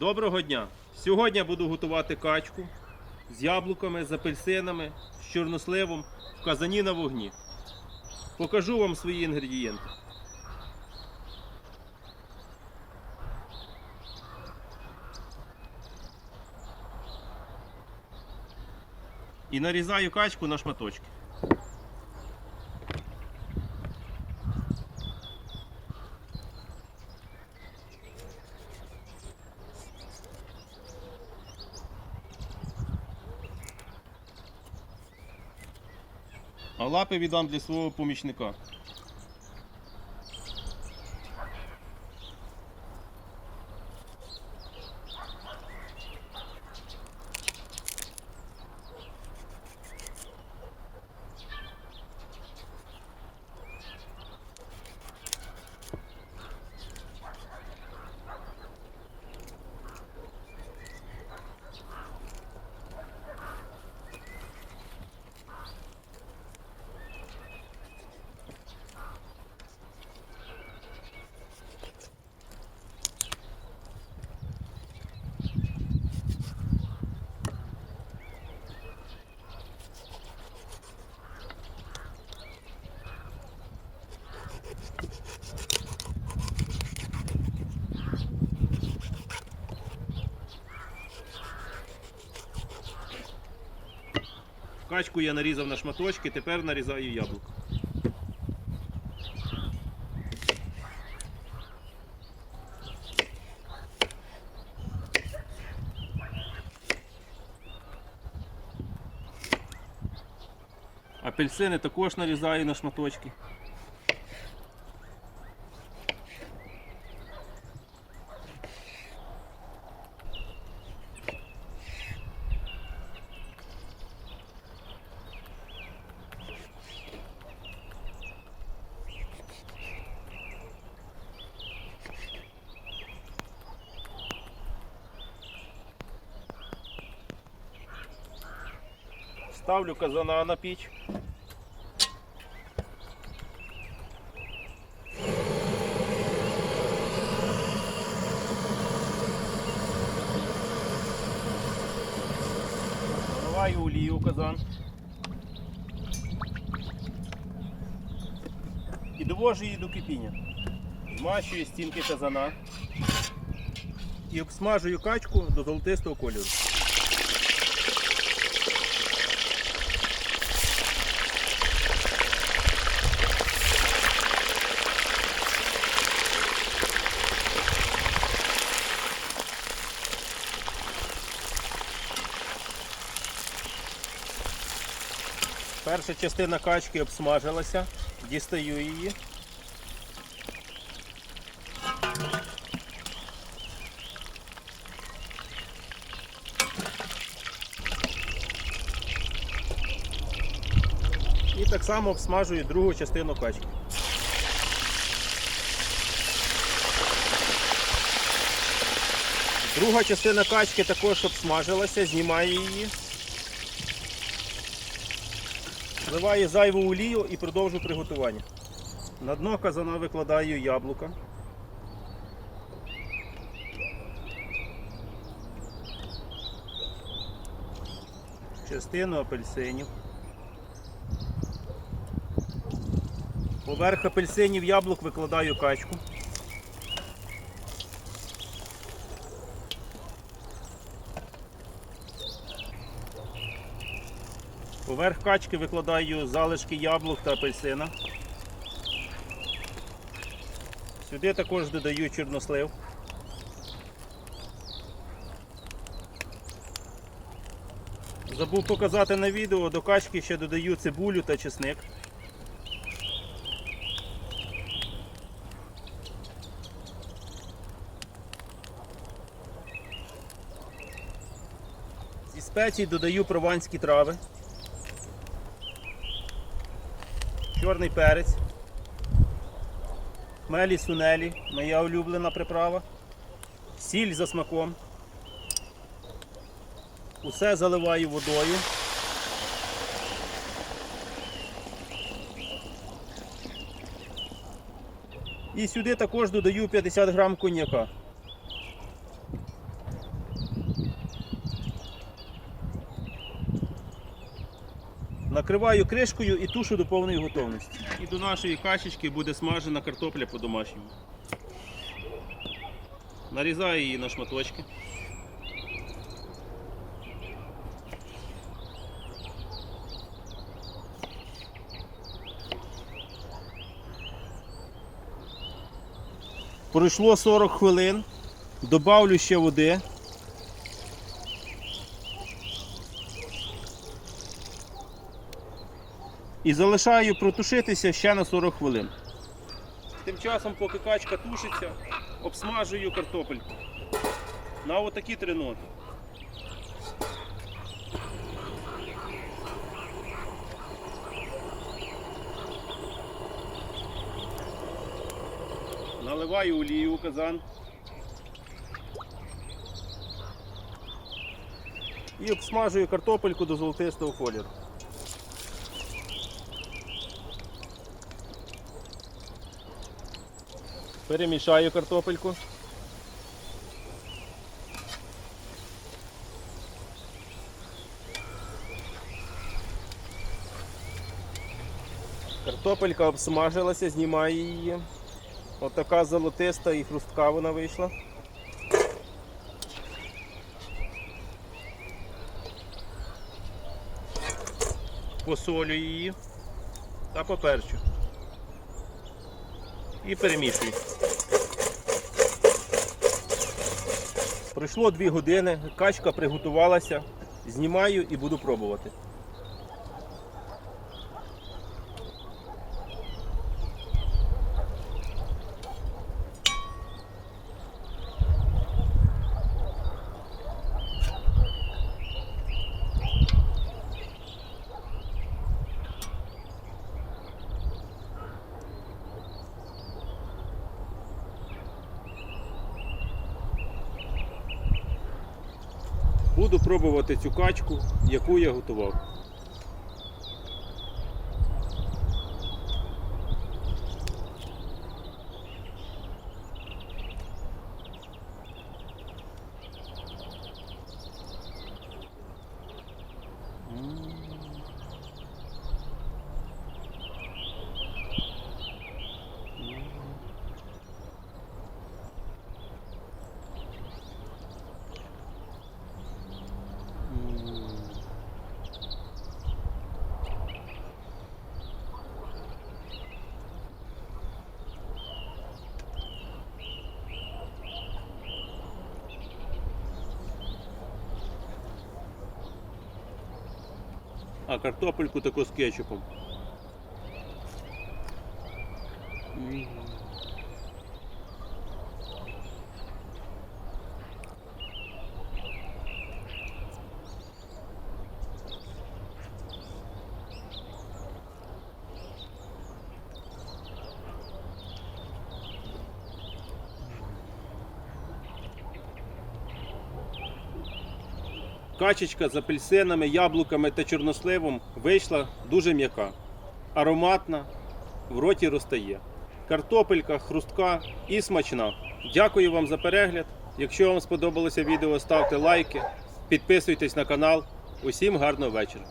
Доброго дня! Сьогодні буду готувати качку з яблуками, з апельсинами, з чорносливом в казані на вогні. Покажу вам свої інгредієнти. І нарізаю качку на шматочки. А лапи віддам для свого помічника. Качку я нарізав на шматочки, тепер нарізаю яблуко. Апельсини також нарізаю на шматочки. Ставлю казана на піч. Наливаю олію в казан. І довожу її до кипіння. Змащую стінки казана і обсмажую качку до золотистого кольору. Перша частина качки обсмажилася, дістаю її. І так само обсмажую другу частину качки. Друга частина качки також обсмажилася, знімаю її. Вливаю зайву олію і продовжу приготування. На дно казана викладаю яблука. Частину апельсинів. Поверх апельсинів яблук викладаю качку. Поверх качки викладаю залишки яблук та апельсина. Сюди також додаю чорнослив. Забув показати на відео, до качки ще додаю цибулю та чесник. Зі спецій додаю прованські трави. Чорний перець, хмелі сунелі, моя улюблена приправа, сіль за смаком. Усе заливаю водою. І сюди також додаю 50 грам коньяка. Накриваю кришкою і тушу до повної готовності. І до нашої кашечки буде смажена картопля по-домашньому. Нарізаю її на шматочки. Пройшло 40 хвилин. Добавлю ще води. І залишаю протушитися ще на 40 хвилин. Тим часом, поки качка тушиться, обсмажую картопельку. На отакі три ноти. Наливаю олію у казан. І обсмажую картопельку до золотистого кольору. Перемішаю картопельку. Картопелька обсмажилася, знімаю її. Отака золотиста і хрустка вона вийшла. Посолю її та поперчу. І перемішую. Пройшло 2 години, качка приготувалася, знімаю і буду пробувати. Буду пробувати цю качку, яку я готував. А картопельку таку з кетчупом. Качечка з апельсинами, яблуками та чорносливом вийшла дуже м'яка, ароматна, в роті розтає. Картопелька, хрустка і смачна. Дякую вам за перегляд. Якщо вам сподобалося відео, ставте лайки, підписуйтесь на канал. Усім гарного вечора.